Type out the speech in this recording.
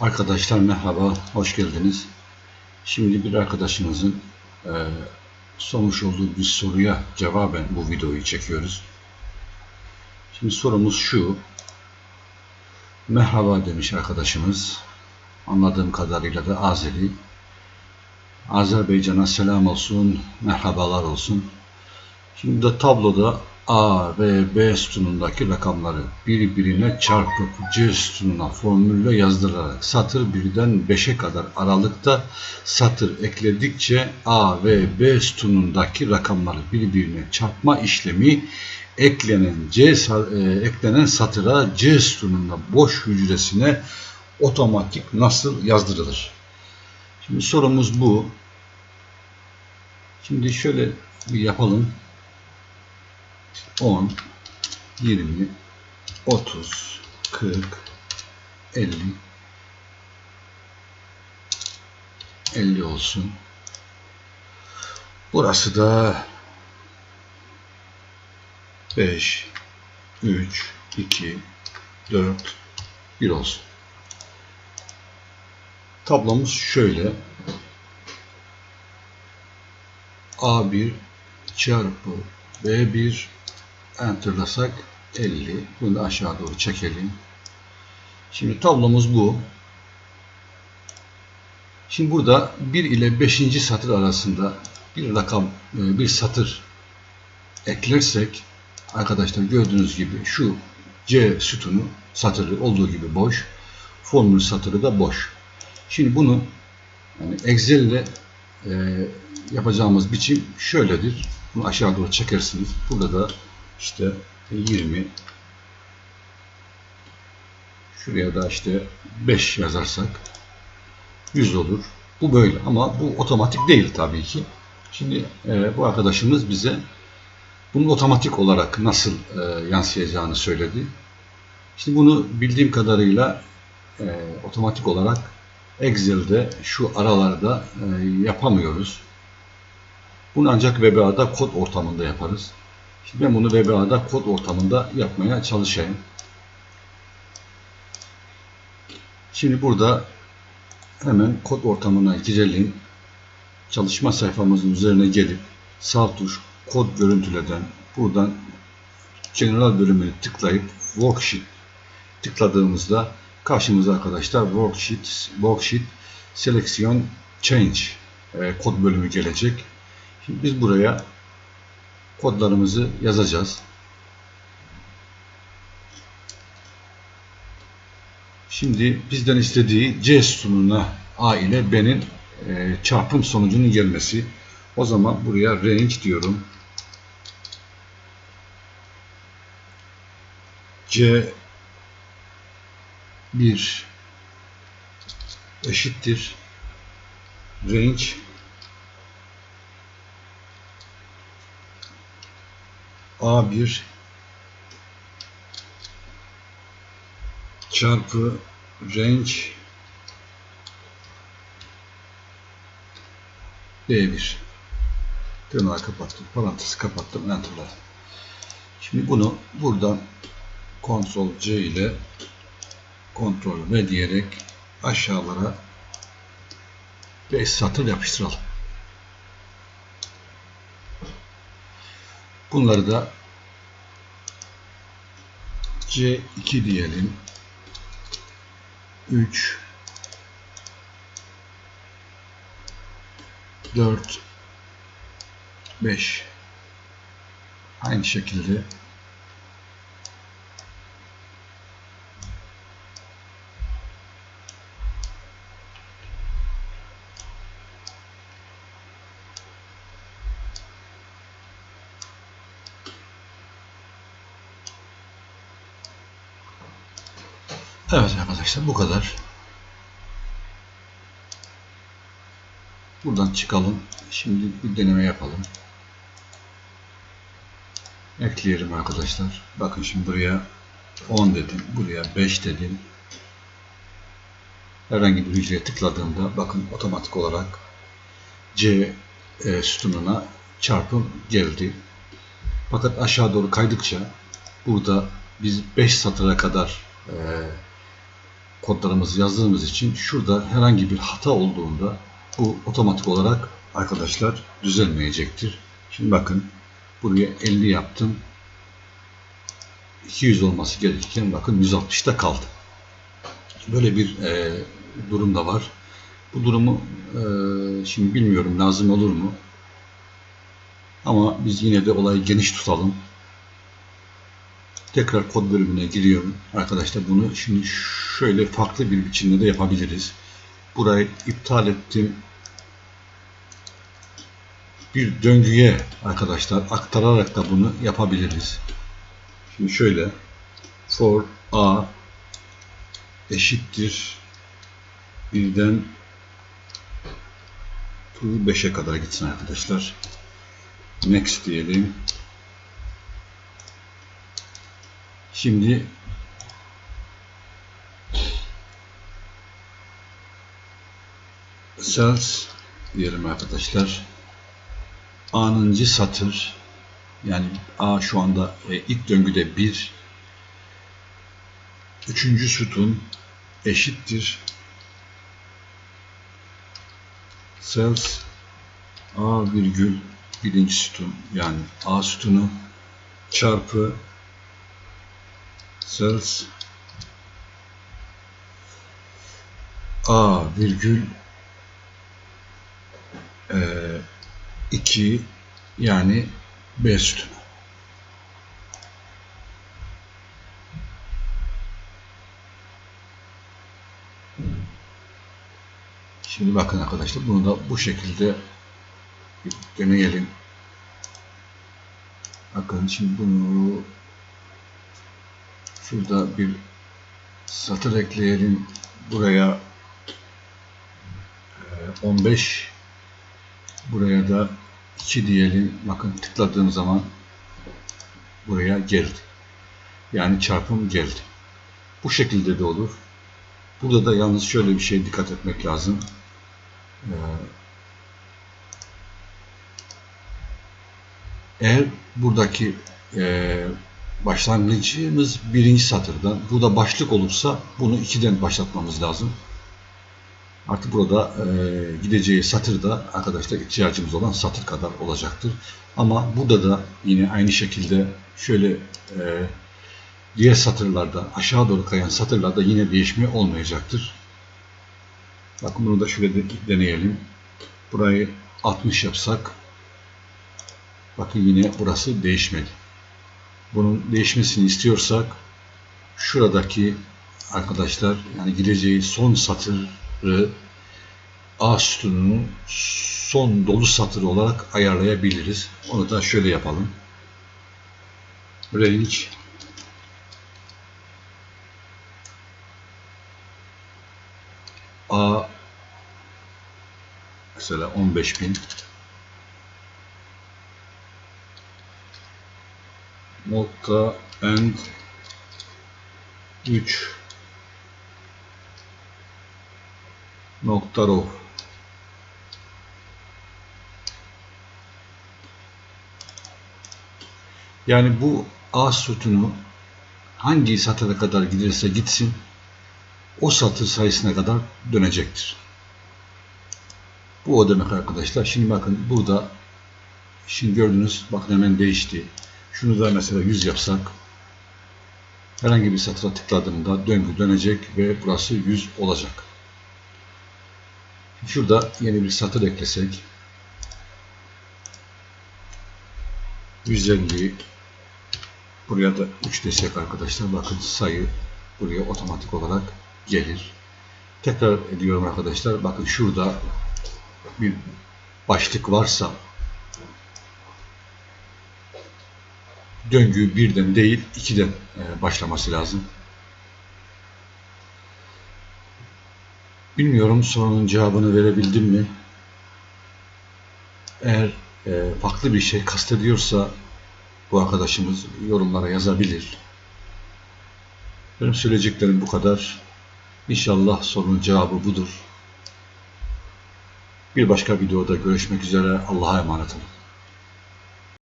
Arkadaşlar merhaba, hoş geldiniz. Şimdi bir arkadaşımızın e, sormuş olduğu bir soruya cevaben bu videoyu çekiyoruz. Şimdi sorumuz şu. Merhaba demiş arkadaşımız. Anladığım kadarıyla da Azeri. Azerbaycan'a selam olsun, merhabalar olsun. Şimdi de tabloda A ve B sütunundaki rakamları birbirine çarpıp C sütununa formülle yazdırılarak satır birden 5'e kadar aralıkta satır ekledikçe A ve B sütunundaki rakamları birbirine çarpma işlemi eklenen C e, eklenen satıra C sütununda boş hücresine otomatik nasıl yazdırılır? Şimdi sorumuz bu. Şimdi şöyle bir yapalım. 10, 20, 30, 40, 50, 50 olsun. Burası da 5, 3, 2, 4, 1 olsun. Tablomuz şöyle. A1 çarpı B1 enterlasak 50. Bunu da aşağı doğru çekelim. Şimdi tablomuz bu. Şimdi burada 1 ile 5. satır arasında bir rakam, e, bir satır eklersek arkadaşlar gördüğünüz gibi şu C sütunu satırı olduğu gibi boş. Formül satırı da boş. Şimdi bunu yani Excel ile e, yapacağımız biçim şöyledir. Bunu aşağı doğru çekersiniz. Burada da işte 20 şuraya da işte 5 yazarsak 100 olur. Bu böyle ama bu otomatik değil tabii ki. Şimdi e, bu arkadaşımız bize bunun otomatik olarak nasıl e, yansıyacağını söyledi. Şimdi bunu bildiğim kadarıyla e, otomatik olarak Excel'de şu aralarda e, yapamıyoruz. Bunu ancak VBA'da kod ortamında yaparız. Şimdi ben bunu VBA'da kod ortamında yapmaya çalışayım. Şimdi burada hemen kod ortamına girelim. Çalışma sayfamızın üzerine gelip sağ tuş kod görüntüleden buradan General bölümünü tıklayıp Worksheet tıkladığımızda karşımıza arkadaşlar Worksheet, Worksheet Selection Change e, kod bölümü gelecek. Şimdi biz buraya kodlarımızı yazacağız. Şimdi bizden istediği C sütununa A ile B'nin e, çarpım sonucunun gelmesi. O zaman buraya range diyorum. C 1 eşittir range A1 çarpı range B1 tırnağı kapattım. Parantezi kapattım. Enter'la. Şimdi bunu buradan Ctrl C ile Ctrl V diyerek aşağılara 5 satır yapıştıralım. Bunları da C2 diyelim. 3 4 5 aynı şekilde Evet arkadaşlar bu kadar. Buradan çıkalım. Şimdi bir deneme yapalım. Ekleyelim arkadaşlar. Bakın şimdi buraya 10 dedim. Buraya 5 dedim. Herhangi bir hücreye tıkladığımda bakın otomatik olarak C e, sütununa çarpım geldi. Fakat aşağı doğru kaydıkça burada biz 5 satıra kadar e, kodlarımızı yazdığımız için şurada herhangi bir hata olduğunda bu otomatik olarak arkadaşlar düzelmeyecektir. Şimdi bakın buraya 50 yaptım. 200 olması gerekirken bakın 160'ta kaldı. Böyle bir e, durum da var. Bu durumu e, şimdi bilmiyorum lazım olur mu? Ama biz yine de olayı geniş tutalım. Tekrar kod bölümüne giriyorum. Arkadaşlar bunu şimdi şöyle farklı bir biçimde de yapabiliriz. Burayı iptal ettim. Bir döngüye arkadaşlar aktararak da bunu yapabiliriz. Şimdi şöyle for a eşittir birden to 5'e kadar gitsin arkadaşlar. Next diyelim. Şimdi cells diyelim arkadaşlar. A'nıncı satır yani A şu anda e, ilk döngüde 1 üçüncü sütun eşittir cells A virgül birinci sütun yani A sütunu çarpı cells A virgül e, 2 yani B sütunu. Şimdi bakın arkadaşlar bunu da bu şekilde deneyelim. Bakın şimdi bunu şurada bir satır ekleyelim. Buraya e, 15 buraya da 2 diyelim. Bakın tıkladığım zaman buraya geldi. Yani çarpım geldi. Bu şekilde de olur. Burada da yalnız şöyle bir şey dikkat etmek lazım. Ee, eğer buradaki e, başlangıcımız birinci satırdan, burada başlık olursa bunu ikiden başlatmamız lazım. Artık burada e, gideceği satır da arkadaşlar ihtiyacımız olan satır kadar olacaktır. Ama burada da yine aynı şekilde şöyle e, diğer satırlarda aşağı doğru kayan satırlarda yine değişme olmayacaktır. Bakın bunu da şöyle de deneyelim. Burayı 60 yapsak bakın yine burası değişmedi. Bunun değişmesini istiyorsak şuradaki arkadaşlar yani gideceği son satırı A sütununu son dolu satır olarak ayarlayabiliriz. Onu da şöyle yapalım. Range A mesela 15.000 nokta end 3 nokta ro yani bu A sütunu hangi satıra kadar giderse gitsin o satır sayısına kadar dönecektir. Bu o demek arkadaşlar. Şimdi bakın burada şimdi gördünüz bakın hemen değişti. Şunu da mesela 100 yapsak herhangi bir satıra tıkladığımda döngü dönecek ve burası 100 olacak. Şurada yeni bir satır eklesek 150 buraya da 3 desek arkadaşlar bakın sayı buraya otomatik olarak gelir. Tekrar ediyorum arkadaşlar bakın şurada bir başlık varsa döngü birden değil ikiden e, başlaması lazım. Bilmiyorum sorunun cevabını verebildim mi? Eğer e, farklı bir şey kastediyorsa bu arkadaşımız yorumlara yazabilir. Benim söyleyeceklerim bu kadar. İnşallah sorunun cevabı budur. Bir başka videoda görüşmek üzere. Allah'a emanet olun.